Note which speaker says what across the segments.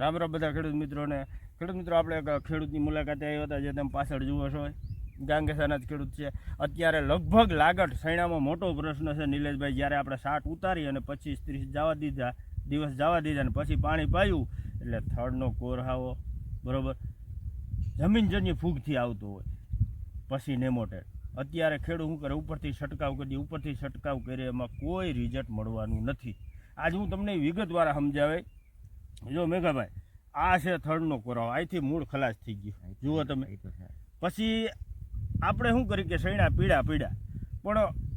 Speaker 1: રામ રામ બધા ખેડૂત મિત્રોને. ખેડૂત મિત્રો, આપણે ખેડૂતની મુલાકાતે આવ્યા હતા, જે તમે પાછળ જુઓ છો. ગાંગેસાના જ ખેડૂત છે. અત્યારે લગભગ લાગટ સૈણામાં મોટો પ્રશ્ન છે નિલેશભાઈ, જ્યારે આપણે સાટ ઉતારી અને પચીસ ત્રીસ જવા દીધા, દિવસ જવા દીધા અને પછી પાણી પાયું, એટલે થડનો કોરહાવો બરાબર? જમીનજન્ય ફૂગથી આવતો હોય, પછી નેમોટેડ. અત્યારે ખેડૂત શું કરે? ઉપરથી છંટકાવ કરી ઉપરથી છંટકાવ કરે એમાં કોઈ રિઝલ્ટ મળવાનું નથી. આજ હું તમને વિગતવાર સમજાવે જો મેઘાભાઈ આ છે થડનો કોરાવો અહીંથી મૂળ ખલાસ થઈ ગયું. જુઓ તમે. પછી આપણે શું કરી કે સૈણા પીડા પીડા પણ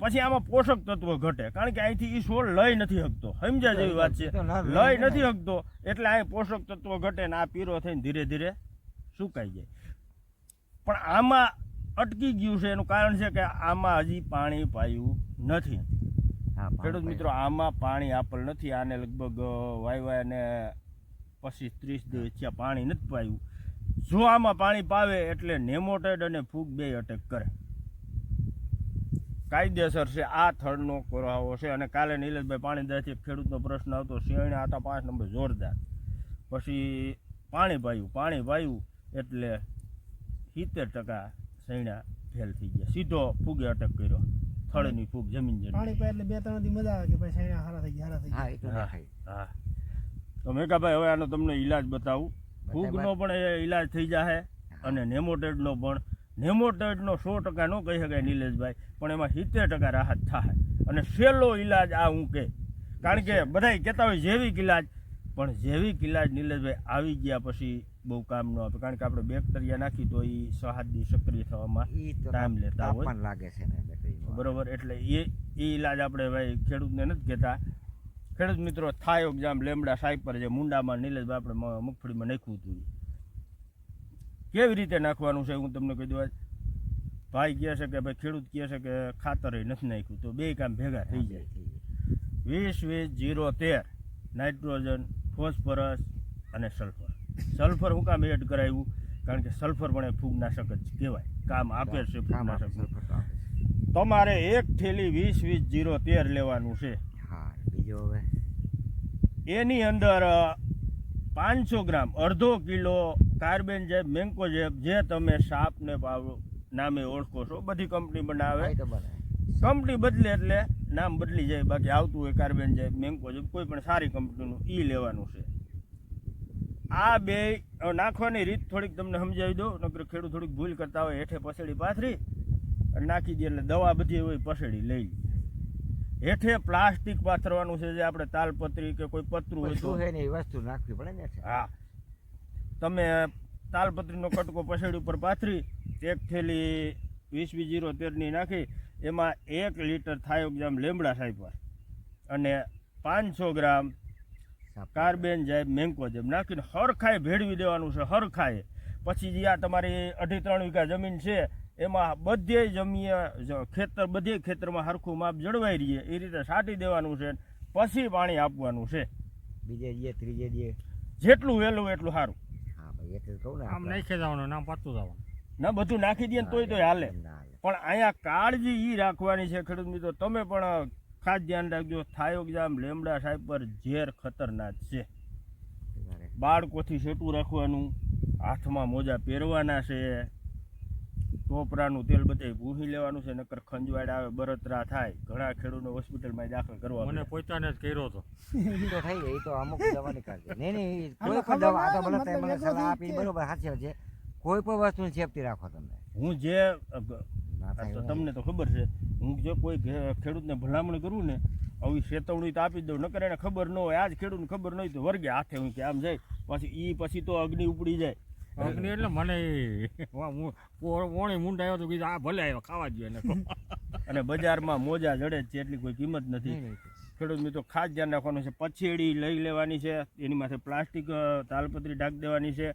Speaker 1: પછી આમાં પોષક તત્વ ઘટે. કારણ કે અહીંથી એ છોડ લય નથી શકતો સમજ્યા જેવી વાત છે? લઈ નથી શકતો એટલે અહીં પોષક તત્વ ઘટે ને આ પીરો થઈને ધીરે ધીરે સુકાઈ જાય. પણ આમાં અટકી ગયું છે. એનું કારણ છે કે આમાં હજી પાણી પાયું નથી. ખેડૂત મિત્રો આમાં પાણી આપેલ નથી. આને લગભગ વાય વાય ને પચીસ ત્રીસ દિવસ પાણી નથી પાયું. જો આમાં પાણી પાવે એટલે નેમોટેડ અને ફૂગ બે અટેક કરે. કાયદેસર છે આ થડનો કોરાવો છે અને કાલે નીલેશભાઈ પાણી દેથી ખેડૂતનો પ્રશ્ન આવતો શિયાળે આટા પાંચ નંબર જોરદાર. પછી પાણી પાયું પાણી પાયું એટલે સિત્તેર ટકા સૈણા ફેલ થઈ ગયા. સીધો ફૂગે અટેક કર્યો. થળની ફૂગ જમીન જમીન
Speaker 2: પાણી પાય એટલે બે ત્રણ દી મજા આવે કે ભાઈ સાયણા હારા થઈ ગયા હારા થઈ
Speaker 3: હા
Speaker 2: ગયા.
Speaker 3: એ તો
Speaker 1: હા. હા. તો મેકાભાઈ હવે આનો તમને ઈલાજ બતાવું. ફૂગનો પણ એ ઈલાજ થઈ જશે અને નેમોટેડનો પણ. નેમોટેડનો સો ટકા ન કહી શકાય નિલેશભાઈ પણ એમાં સિત્તેર ટકા રાહત થાય અને સહેલો ઈલાજ આ હું કે. કારણ કે બધાય કહેતા હોય જૈવિક ઈલાજ પણ જૈવિક ઈલાજ નિલેશભાઈ આવી ગયા પછી બહુ કામ ન આપે કારણ કે આપણે બેક્ટેરિયા નાખી તો એ સહાદી સક્રિય થવામાં ટાઈમ લેતા હોય.
Speaker 3: લાગે છે
Speaker 1: બરોબર એટલે એ એ ઈલાજ આપણે ભાઈ ખેડૂતને નથી કહેતા. ખેડૂત મિત્રો થાયો જેમ લેમડા સાહેબ પર જે મુંડામાં નીલેશભાઈ આપણે મગફળીમાં નાખ્યું હતું કેવી રીતે નાખવાનું છે હું તમને કહી દઉં ભાઈ કહે છે કે ભાઈ ખેડૂત કહે છે કે ખાતર નથી નાખ્યું. તો બે કામ ભેગા થઈ જાય. વીસ વીસ જીરો તેર નાઇટ્રોજન ફોસ્ફરસ અને સલ્ફર. સલ્ફર હું કામ એડ કરાવ્યું કારણ કે સલ્ફર પણ એ ફૂગનાશક જ કહેવાય. કામ આપે છે ફૂગનાશક. તમારે એક થેલી વીસ વીસ જીરો તેર લેવાનું છે.
Speaker 3: બીજો હવે?
Speaker 1: એની અંદર પાંચસો ગ્રામ અડધો કિલો કાર્બન જેબ મેન્કો જેબ જે તમે સાપને નામે ઓળખો છો બધી કંપની બનાવે.
Speaker 3: એ
Speaker 1: કંપની બદલે એટલે નામ બદલી જાય બાકી આવતું હોય કાર્બન જેબ મેન્કો જેબ કોઈ પણ સારી કંપનીનું ઈ લેવાનું છે. આ બે નાખવાની રીત થોડીક તમને સમજાવી દો નકર ખેડૂત થોડીક ભૂલ કરતા હોય હેઠે પસેડી પાથરી અને નાખી દે એટલે દવા બધી હોય પસેડી લઈ. હેઠે પ્લાસ્ટિક પાથરવાનું છે જે આપણે તાલપત્રી કે કોઈ પતરું હોય તો
Speaker 3: એ વસ્તુ નાખવી પડે ને
Speaker 1: હા તમે તાલપત્રીનો કટકો પસેડી ઉપર પાથરી એક થેલી વીસ વીસ જીરો તેરની નાખી એમાં એક લીટર થાયોગ્રામ લેમડા સાઈપર અને પાંચસો ગ્રામ. કાર્બન જાય મેંકો જેમ નાખીને હરખાય ભેળવી દેવાનું છે હરખાય પછી જે આ તમારી અઢી ત્રણ વીઘા જમીન છે એમાં બધે જમીએ ખેતર બધે ખેતરમાં હરખું માપ જળવાઈ રહીએ એ રીતે છાંટી દેવાનું છે પછી પાણી આપવાનું છે.
Speaker 3: બીજે દીએ ત્રીજે દીએ
Speaker 1: જેટલું વહેલું એટલું સારું.
Speaker 3: હા ભાઈ એટલે કહું ને
Speaker 4: આમ. નાખી જવાનું નામ પાતું જવાનું.
Speaker 1: ના બધું નાખી દે ને તોય તોય હાલે.
Speaker 3: ના
Speaker 1: પણ અહીંયા કાળજી એ રાખવાની છે ખેડૂત મિત્રો. તમે પણ ખાસ ધ્યાન રાખજો થાયોગ્રામ લેમડા સાહેબ પર ઝેર ખતરનાક છે. બાળકોથી છેટું રાખવાનું હાથમાં મોજા પહેરવાના છે. ટોપરાનું તેલ બધે ભૂહી લેવાનું છે નકર ખંજવાડ આવે બરતરા થાય. ઘણા ખેડૂતને હોસ્પિટલમાં દાખલ કરવા
Speaker 4: મને પોતાને જ કર્યો હતો.
Speaker 3: તો થઈ જાય તો અમુક દવાની કાઢે નહીં નહીં કોઈ પણ દવા આ તો મને
Speaker 2: તમે
Speaker 3: સલાહ આપી બરોબર સાચી છે. કોઈ પણ વસ્તુની સેફટી રાખો તમે.
Speaker 1: હું જે તો તમને તો ખબર છે હું જો કોઈ ખેડૂતને ભલામણ કરું ને આવી ચેતવણી તો આપી દઉં નકર એને ખબર ન હોય આજ ખેડૂતને ખબર ન હોય તો વર્ગે હાથે હું કે આમ જાય પછી ઈ પછી તો અગ્નિ ઉપડી જાય.
Speaker 4: અગ્નિ એટલે મને ઓણી મુંડ આવ્યો તો કીધું આ ભલે આવ્યો ખાવા જોઈએ
Speaker 1: અને બજારમાં મોજા જડે છે એટલી કોઈ કિંમત નથી. ખેડૂત મિત્રો ખાસ ધ્યાન રાખવાનું છે પછેડી લઈ લેવાની છે એની માથે પ્લાસ્ટિક તાલપત્રી ઢાંકી દેવાની છે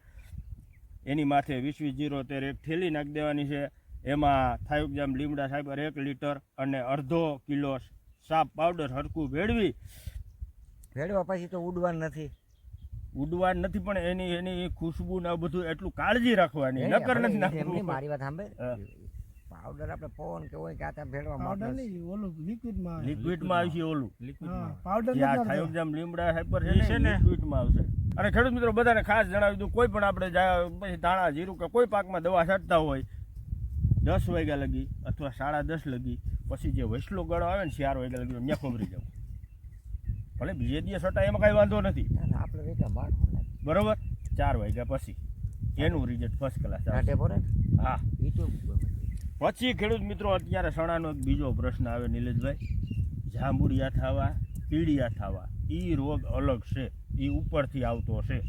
Speaker 1: એની માથે વીસ વીસ જીરો તેર એક થેલી નાખી દેવાની છે એમાં થાયુકજામ લીમડા સાહેબ એક લીટર અને અડધો કિલો સાપ પાવડર હરકું ભેળવી.
Speaker 3: ભેળવા પછી તો ઉડવાનું નથી.
Speaker 1: ઉડવાનું નથી પણ એની એની ખુશ્બુ ને બધું એટલું કાળજી રાખવાની નકર નથી નાખવું.
Speaker 3: મારી વાત સાંભળે? પાવડર આપણે ફોન કે હોય કે આ ત્યાં ભેળવા
Speaker 2: પાવડર નહીં ઓલું લિક્વિડમાં.
Speaker 1: લિક્વિડમાં આવશે ઓલું.
Speaker 4: લિક્વિડમાં
Speaker 2: પાવડર
Speaker 1: આ થાયોગ્રામ લીમડા હાઈપર છે ને
Speaker 4: ને.
Speaker 1: લિક્વિડમાં આવશે. અને ખેડૂત મિત્રો બધાને ખાસ જણાવી દઉં કોઈ પણ આપણે પછી ધાણા જીરું કે કોઈ પાકમાં દવા છાંટતા હોય દસ વાગ્યા લગી અથવા સાડા દસ લગી પછી જે વૈષ્ણો ગાળો આવે ને ચાર વાગ્યા લગી ત્યાં ખબરી જવું. ભલે બીજે દિવસ છટાય એમાં કાંઈ વાંધો નથી. બરોબર? ચાર વાગ્યા પછી. એનું રિઝલ્ટ ફર્સ્ટ ક્લાસ હા. પછી ખેડૂત મિત્રો અત્યારે સણાનો એક બીજો પ્રશ્ન આવે નિલેશભાઈ. જાંબુડિયા થવા પીડિયા થવા એ રોગ અલગ છે. એ ઉપરથી આવતો છે.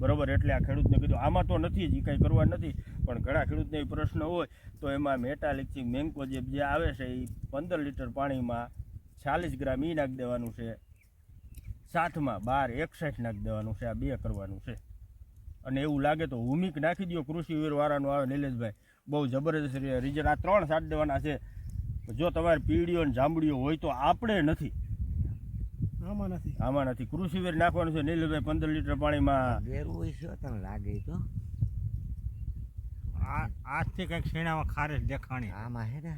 Speaker 1: બરોબર? એટલે આ ખેડૂતને કીધું, આમાં તો નથી જ એ કંઈ કરવા નથી. પણ ઘણા ખેડૂતને એ પ્રશ્ન હોય, તો એમાં મેટાલિક્સિંગ મેંકોજેબ જે આવે છે એ પંદર લીટર પાણીમાં ચાલીસ ગ્રામ એ નાખી દેવાનું છે. સાથમાં બાર, એકસઠ નાખી દેવાનું છે, આ બે કરવાનું છે. અને એવું લાગે તો હુમિક નાખી દો કૃષિ વીરવાળાનું આવે, નિલેશભાઈ. બહુ જબરદસ્ત રિઝલ્ટ. આ ત્રણ સાઠ દેવાના છે. જો તમારે પીડીઓ ને જાંબડીઓ હોય તો આપણે નથી.
Speaker 2: આમાં નથી
Speaker 1: આમાં નથી કૃષિવીર નાખવાનું છે. નીલભાઈ પંદર લીટર પાણીમાં
Speaker 3: ગેરવું છે તને લાગે તો.
Speaker 4: આ આજથી કંઈક શેણામાં ખારેશ દેખાણી.
Speaker 3: આમાં હે ને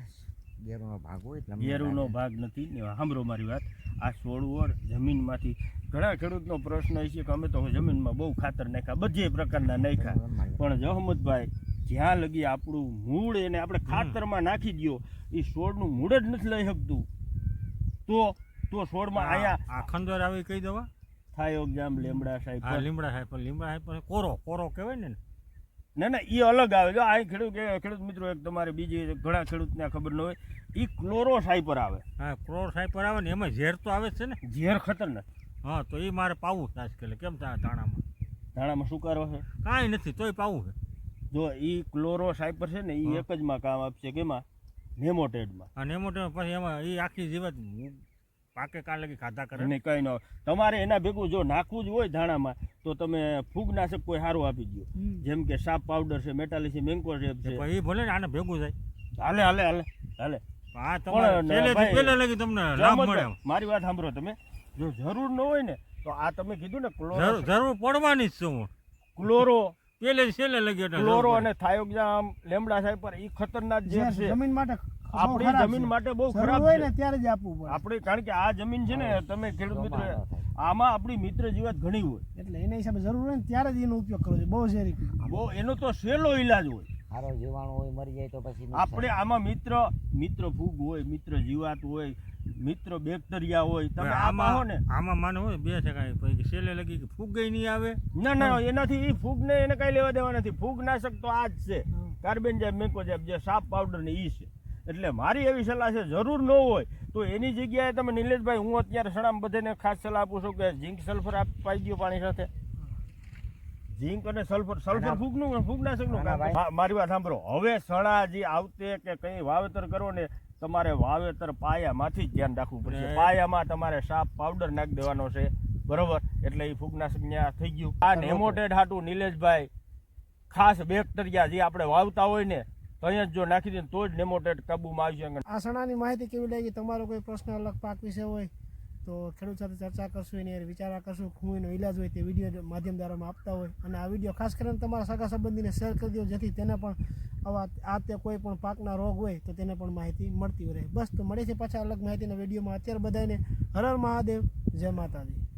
Speaker 3: ગેરુનો ભાગ હોય એટલે
Speaker 1: ગેરુનો ભાગ નથી. ને સાંભળો મારી વાત. આ છોડવડ જમીનમાંથી ઘણા ખેડૂતનો પ્રશ્ન એ છે કે અમે તો જમીનમાં બહુ ખાતર નાખ્યા બધી પ્રકારના નાખ્યા. પણ જહમતભાઈ જ્યાં લગી આપણું મૂળ એને આપણે ખાતરમાં નાખી દો એ સોળનું મૂળ જ નથી લઈ શકતું. તો તો છોડમાં અહીંયા
Speaker 4: આ ખંજર આવી કઈ દવા
Speaker 1: થાયો જામ લીમડા સાહેબ હા
Speaker 4: લીમડા સાહેબ લીમડા સાહેબ કોરો કોરો કહેવાય ને
Speaker 1: ના ના એ અલગ આવે. જો આ ખેડૂત કે ખેડૂત મિત્રો એક તમારે બીજી ઘણા ખેડૂતને ખબર ન હોય એ ક્લોરો સાઇપર આવે.
Speaker 4: હા ક્લોરો સાઇપર આવે ને એમાં ઝેર તો આવે છે ને.
Speaker 1: ઝેર ખતરનાક.
Speaker 4: હા તો એ મારે પાવું છે આજકાલ કેમ ધાણામાં?
Speaker 1: ધાણામાં શું સુકારો છે?
Speaker 4: કાંઈ નથી તોય પાવું છે.
Speaker 1: જો એ ક્લોરો સાઇપર છે ને એ એક જ માં કામ આપશે કેમાં નેમોટેડમાં.
Speaker 4: હા નેમોટેડ પછી એમાં એ આખી જીવત પાકે કાં લગી ખાધા કરે?
Speaker 1: નહીં કઈ ન તમારે એના ભેગું જો નાખવું જ હોય ધાણામાં તો તમે ફૂગનાશક કોઈ સારું આપી દો જેમ કે સાપ પાવડર છે મેટાલિસી મેન્કોઝેબ છે.
Speaker 4: એ ભલે ને આને ભેગું થાય.
Speaker 1: હાલે હાલે હાલે હાલે.
Speaker 4: પણ આ તમારે
Speaker 1: પણ
Speaker 4: પહેલેથી
Speaker 1: ભાઈ,
Speaker 4: પહેલે લગી તમને લાભ મળે
Speaker 1: મારી વાત સાંભળો તમે. જો જરૂર ન હોય ને તો આ તમે કીધું ને ક્લોરો
Speaker 4: જરૂર જરૂર પડવાની જ છું
Speaker 1: ક્લોરો
Speaker 4: પહેલે છેલ્લે લગી એટલે
Speaker 1: ક્લોરો અને થાયોગ્રામ લેમડા સાહેબ પર ઈ ખતરનાક ઝેર
Speaker 2: જે
Speaker 1: છે.
Speaker 2: જમીન માટે
Speaker 1: આપણી જમીન માટે બહુ ખરાબ
Speaker 2: હોય ને ત્યારે જ આપવું પડે.
Speaker 1: આપણે કારણ કે આ જમીન છે ને તમે ખેડૂત મિત્ર. આમાં આપણી મિત્ર જીવાત ઘણી હોય.
Speaker 2: એટલે એના હિસાબે જરૂર હોય ને ત્યારે જ એનો ઉપયોગ કરવો જોઈએ. બહુ ઝેરી
Speaker 1: બહુ એનો તો સહેલો ઈલાજ હોય.
Speaker 3: સારો જીવાણુ હોય મરી જાય તો પછી
Speaker 1: આપણે આમાં મિત્ર મિત્ર ફૂગ હોય મિત્ર જીવાત હોય મિત્ર બેક્ટેરિયા હોય તમે આમાં હો ને.
Speaker 4: આમાં માનો હોય બે છે કાંઈ. પછી છેલ્લે લગી કે ફૂગ ગઈ નહીં આવે.
Speaker 1: ના ના એનાથી ઈ ફૂગને એને કાંઈ લેવા દેવા નથી. ફૂગનાશક તો આ જ છે. કાર્બન જેમ મેકોજેબ જે સાપ પાવડર ને એ છે. એટલે મારી એવી સલાહ છે જરૂર ન હોય તો એની જગ્યાએ તમે નિલેશભાઈ હું અત્યારે સણામ બધાને ખાસ સલાહ આપું છું કે ઝીંક સલ્ફર આપી દો પાણી સાથે. ઝીંક અને સલ્ફર સલ્ફર ફૂગનું ફૂગનાશકનું કામ મારી વાત સાંભળો. હવે સણા જે આવતે કે કંઈ વાવેતર કરો ને તમારે વાવેતર પાયામાંથી જ ધ્યાન રાખવું પડશે. પાયામાં તમારે સાપ પાવડર નાખી દેવાનો છે. બરોબર? એટલે એ ફૂગનાશક ન્યા થઈ ગયું. આ નેમોટેડ હાટું નિલેશભાઈ ખાસ બેક્ટેરિયા જે આપણે વાવતા હોય ને તો અહીંયા જ જો નાખી દે તો જ નેમોટેડ કાબુમાં આવી શકે
Speaker 2: આ સણાની માહિતી કેવી લાગી? તમારો કોઈ પ્રશ્ન અલગ પાક વિશે હોય? તો ખેડૂત સાથે ચર્ચા કરશું, એની વિચારણા કરશું એનો ઈલાજ હોય તે વીડિયો માધ્યમ દ્વારા આપતા હોય. અને આ વીડિયો ખાસ કરીને તમારા સગા સંબંધીને શેર કરી દો, જેથી તેને પણ આવા આ તે કોઈ પણ પાકના રોગ હોય તો તેને પણ માહિતી મળતી રહે. બસ, તો મળે છે પાછા અલગ માહિતીના વિડીયોમાં. અત્યારે બધાને હર હર મહાદેવ, જય માતાજી.